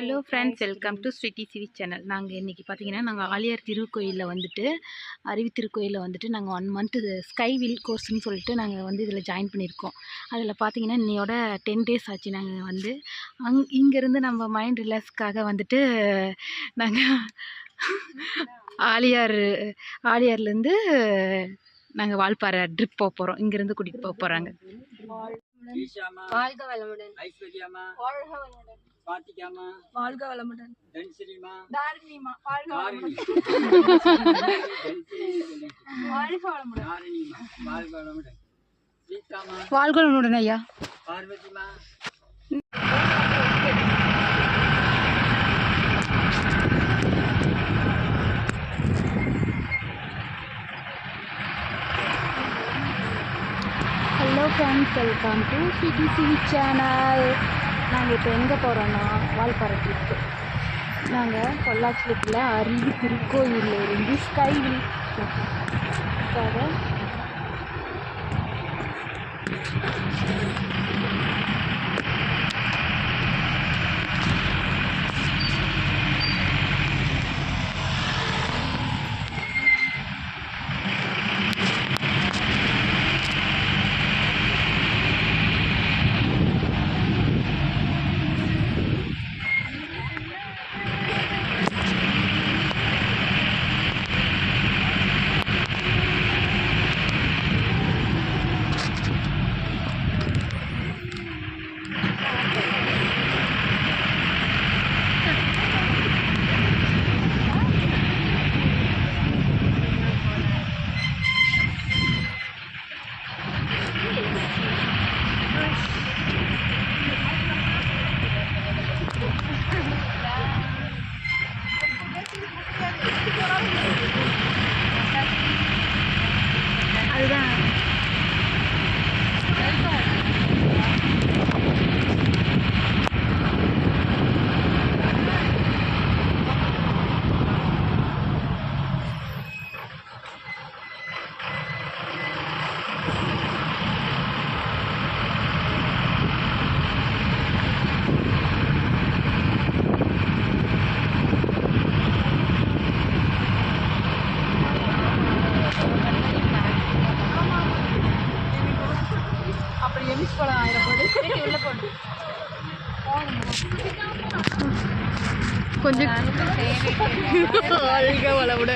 Hello friends welcome to Sweety CV channel நாங்கள் இன்றைக்கி பார்த்தீங்கன்னா நாங்கள் ஆலியார் திருக்கோயிலில் வந்துட்டு அருவி திருக்கோயிலில் வந்துட்டு நாங்கள் ஒன் மந்த்து ஸ்கை வில் கோர்ஸ்னு சொல்லிட்டு நாங்கள் வந்து இதில் ஜாயின் பண்ணியிருக்கோம். அதில் பார்த்தீங்கன்னா இன்னையோட டென் டேஸ் ஆச்சு நாங்கள் வந்து. அங் இங்கேருந்து நம்ம மைண்ட் ரிலாக்ஸ்க்காக வந்துட்டு நாங்கள் ஆலியார் ஆலியார்லேருந்து நாங்கள் வால்பாறை ட்ரிப் போக போகிறோம் இங்கேருந்து கூட்டிகிட்டு போக போகிறாங்க வாழ்க வளமுடன். வாழ்க வளமுடன். பாத்திகாமா வாழ்க வளமுடன். தன்சிரிமா தாரிணிமா வாழ்க தாரிணி. வாழ்க வளமுடன். தாரிணிமா வாழ்க வளமுடன். சீதாமா வாழ்களுடன் ஐயா. பார்வதிமா. Hello friends welcome to CDC channel நாங்கள் இப்போ எங்கே போகிறோன்னா வால்பாறை ட்ரிப்பு நாங்கள் பொள்ளாச்சியில் அருவி திருக்கோயிலில் இருந்து ஸ்கை அதுதான் கொஞ்சம் அழகா வளவுட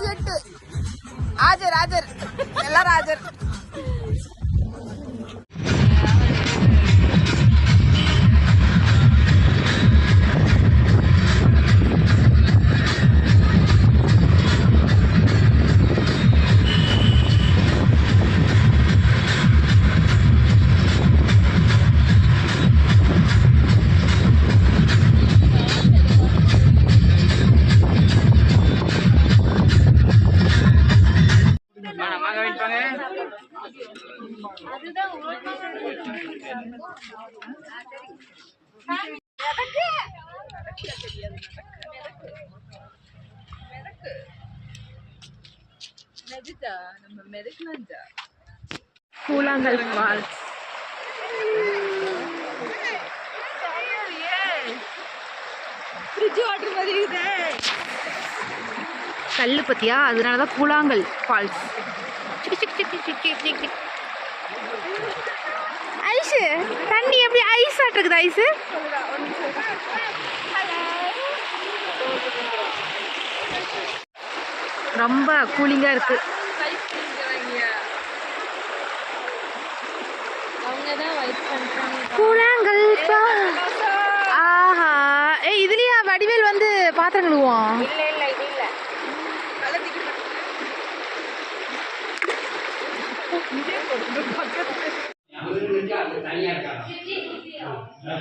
ഇരുപത്തിയെട്ട് கூழாங்கல் ஃபால்ஸ் ஃப்ரிட்ஜ் வாட்டர் மாதிரி கல் பத்தியா? அதனால தான் கூழாங்கல் ஃபால்ஸ் ஐஸு? தண்ணி எப்படி ஐஸ் ஆட்டுக்குது ஐஸு? ரொம்ப கூலிங்காக இருக்கு. கூழாங்கல் ஆஹா. ஏய் இதுலயா வடிவேல் வந்து பாத்திரம் கழுவோம் இல்ல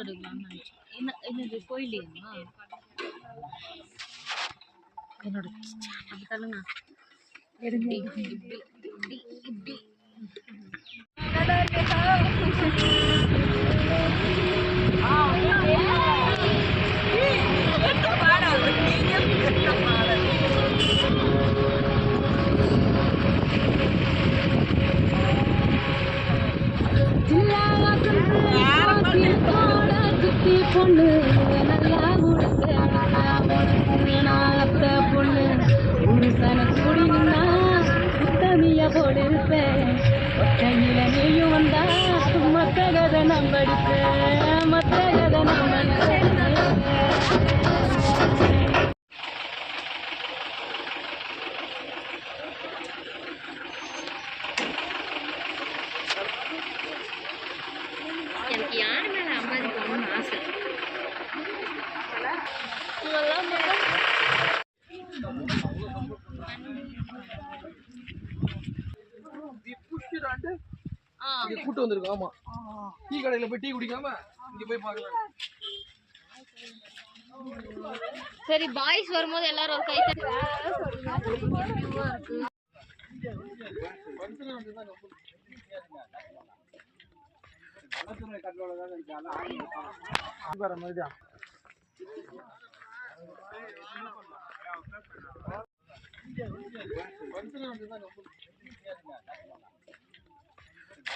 ஃபோட்டோ எடுக்கலாம்னு நினச்சேன். என்ன என்னது கோயிலையுமா என்னோட தள்ளுங்க இப்படி இப்படி இப்படி இப்படி. பொண்ணு நல்லா உடுத்து நாத்த பொண்ணு உருசன கூடி நின்னா உத்தமிய போடு இருப்பேன் நீயும் வந்தா மத்த கதை நம்படிப்பேன் வந்திருக்கோம் ஆமா. டீ கடையில போய் டீ குடிக்காம இங்க போய் பார்க்கலாம் சரி பாய்ஸ் வரும்போது எல்லாரும் ஒரு கை தட்டி.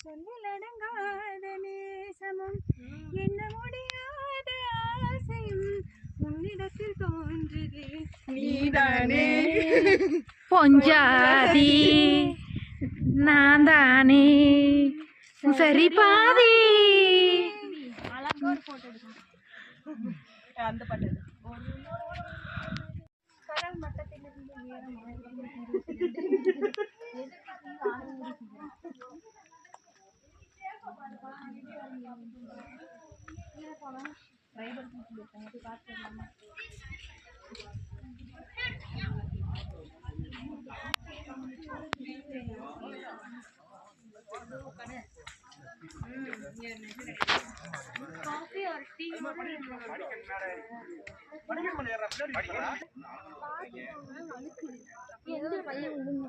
சொல்லிலடங்காத நேசமும் எண்ண முடியாத ஆசையும் உன்னிடத்தில் தோன்றுது. நீதானே. பொஞ்சாதி நான் தானே சரி பாதி. அந்த பாட்டு கடல் மட்டத்திலிருந்து உயரம் போகலாம் ரைடர் போய் பார்த்து வரலாமா காஃபி ஒரு டீ பையன் விழுந்து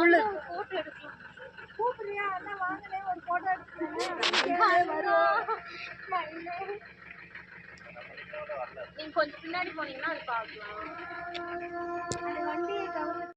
புல்லு கூப்பிடுறியா? அதான் வாங்கினேன் ஒரு போட்டோ எடுத்துக்கிறேன் நீங்க கொஞ்சம் பின்னாடி போனீங்கன்னா அது பார்க்கலாம். வண்டியை கவர்